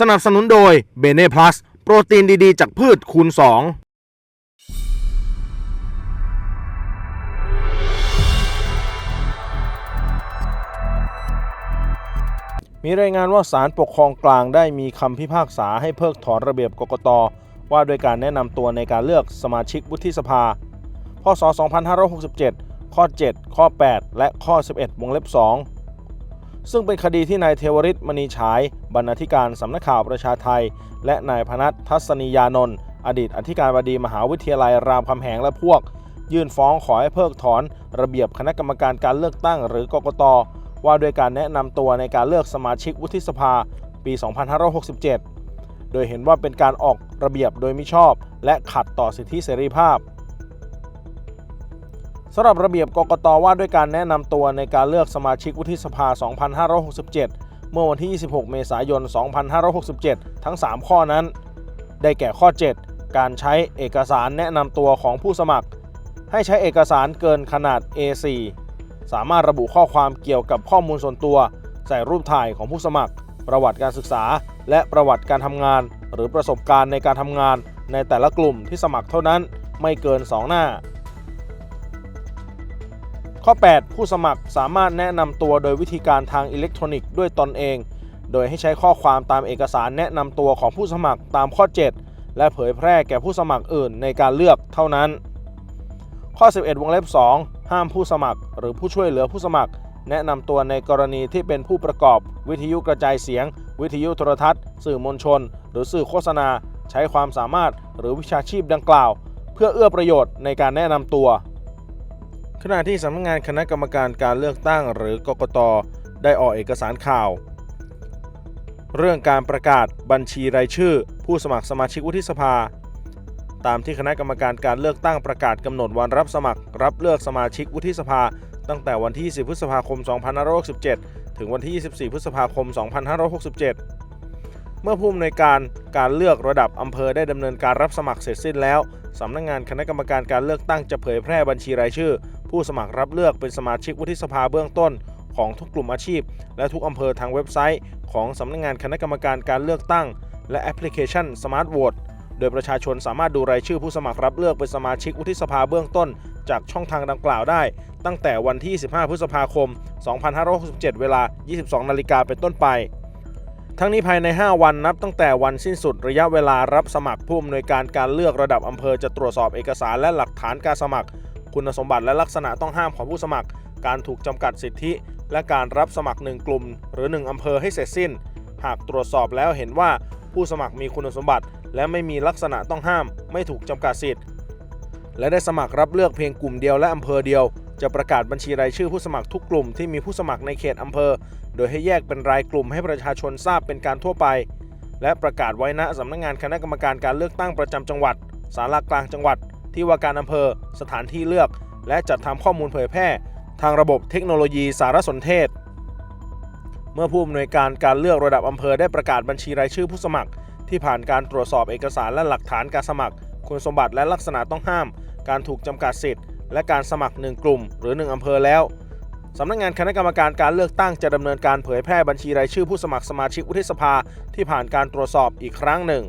สนับสนุนโดยเบเน่พลัสโปรตีนดีๆ จากพืชคูณ 2มีรายงานว่าศาลปกครองกลางได้มีคำพิพากษาให้เพิกถอนระเบียบกกต ว่าโดยการแนะนำตัวในการเลือกสมาชิกวุฒิสภา พศ 2567 ข้อ 7 ข้อ 8 และข้อ 11 วงเล็บ 2 ซึ่งเป็นคดีที่นายเทวริศมณีฉาย บรรณาธิการสำนักข่าวประชาไทย และนายพนัททัศนียานนท์อดีตอธิการบดีมหาวิทยาลัยรามคำแหงและพวก ยื่นฟ้องขอให้เพิกถอน ระเบียบคณะกรรมการการเลือกตั้งหรือกกต ว่าโดยการแนะนำตัวในการเลือกสมาชิกวุฒิสภาปี 2567 โดยเห็นว่าเป็นการออกระเบียบโดยมิชอบ และขัดต่อสิทธิเสรีภาพ สำหรับระเบียบกกตว่าด้วยการแนะนำตัวในการเลือกสมาชิกวุฒิสภา 2567 เมื่อวันที่ 26 เมษายน 2567 ทั้ง 3 ข้อนั้น ได้แก่ข้อ 7 การใช้เอกสารแนะนำตัวของผู้สมัคร ให้ใช้เอกสารเกินขนาด A4 สามารถระบุข้อความเกี่ยวกับข้อมูลส่วนตัว ใส่รูปถ่ายของผู้สมัคร ประวัติการศึกษา และประวัติการทำงาน หรือประสบการณ์ในการทำงานในแต่ละกลุ่มที่สมัครเท่านั้นไม่เกิน 2 หน้า ข้อ 8 ผู้สมัครสามารถแนะนำตัวโดยวิธีการทางอิเล็กทรอนิกส์ด้วยตนเอง โดยให้ใช้ข้อความตามเอกสารแนะนำตัวของผู้สมัครตามข้อ 7 และเผยแพร่แก่ผู้สมัครอื่นในการเลือกเท่านั้น ข้อ 11 วงเล็บ 2 ห้ามผู้สมัคร หรือผู้ช่วยเหลือผู้สมัคร แนะนำตัวในกรณีที่เป็นผู้ประกอบ วิทยุกระจายเสียง วิทยุโทรทัศน์ สื่อมวลชน หรือสื่อโฆษณา ใช้ความสามารถหรือวิชาชีพดังกล่าว เพื่อเอื้อประโยชน์ในการแนะนำตัว ขณะที่สำนักงานคณะกรรมการการเลือกตั้งหรือกกตได้ออกเอกสารข่าว เรื่องการประกาศบัญชีรายชื่อ ผู้สมัครสมาชิกวุฒิสภา ตามที่คณะกรรมการการเลือกตั้งประกาศกำหนดวันรับสมัคร รับเลือกสมาชิกวุฒิสภา ตั้งแต่วันที่20พฤษภาคม 2567 ถึงวันที่ 24 พฤษภาคม 2567 เมื่อผู้อำนวยการการเลือกระดับอำเภอได้ดำเนินการรับสมัครเสร็จสิ้นแล้วสำนักงานคณะกรรมการการเลือกตั้งจะเผยแพร่บัญชีรายชื่อ ผู้สมัครรับเลือกเป็นสมาชิกวุฒิสภาเบื้องต้นของทุกกลุ่มอาชีพ และทุกอำเภอทางเว็บไซต์ ของสำนักงานคณะกรรมการการเลือกตั้ง และแอปพลิเคชัน Smart Vote โดยประชาชนสามารถดูรายชื่อผู้สมัครรับเลือกเป็นสมาชิกวุฒิสภาเบื้องต้น จากช่องทางดังกล่าวได้ ตั้งแต่วันที่ 15 พฤษภาคม 2567 เวลา 22 นาฬิกาเป็นต้นไป ทั้งนี้ภายใน 5 วันนับตั้งแต่วันสิ้นสุดระยะเวลารับสมัครผู้อำนวยการการเลือกระดับอำเภอจะตรวจสอบเอกสารและหลักฐานการสมัคร คุณสมบัติและลักษณะต้องห้ามของผู้สมัคร การถูกจำกัดสิทธิ และการรับสมัคร 1 กลุ่ม หรือ 1 อำเภอให้เสร็จสิ้น หากตรวจสอบแล้วเห็นว่าผู้สมัครมีคุณสมบัติ และไม่มีลักษณะต้องห้าม ไม่ถูกจำกัดสิทธิ์ และได้สมัครรับเลือกเพียงกลุ่มเดียวและอำเภอเดียว จะประกาศบัญชีรายชื่อผู้สมัครทุกกลุ่มที่มีผู้สมัครในเขตอำเภอ โดยให้แยกเป็นรายกลุ่มให้ประชาชนทราบเป็นการทั่วไป และประกาศไว้ณสำนักงานคณะกรรมการการเลือกตั้งประจำจังหวัดศาลากลางจังหวัด ที่ว่าการอำเภอ สถานที่เลือก และจัดทำข้อมูลเผยแพร่ ทางระบบเทคโนโลยีสารสนเทศ เมื่อผู้อำนวยการการเลือกระดับอำเภอได้ประกาศบัญชีรายชื่อผู้สมัคร ที่ผ่านการตรวจสอบเอกสารและหลักฐานการสมัคร คุณสมบัติและลักษณะต้องห้าม การถูกจำกัดสิทธิ์ และการสมัคร 1 กลุ่ม หรือ 1อำเภอแล้วสำนักงานคณะกรรมการการเลือกตั้งจะดำเนินการเผยแพร่บัญชีรายชื่อผู้สมัครสมาชิกวุฒิสภา ที่ผ่านการตรวจสอบอีกครั้งหนึ่ง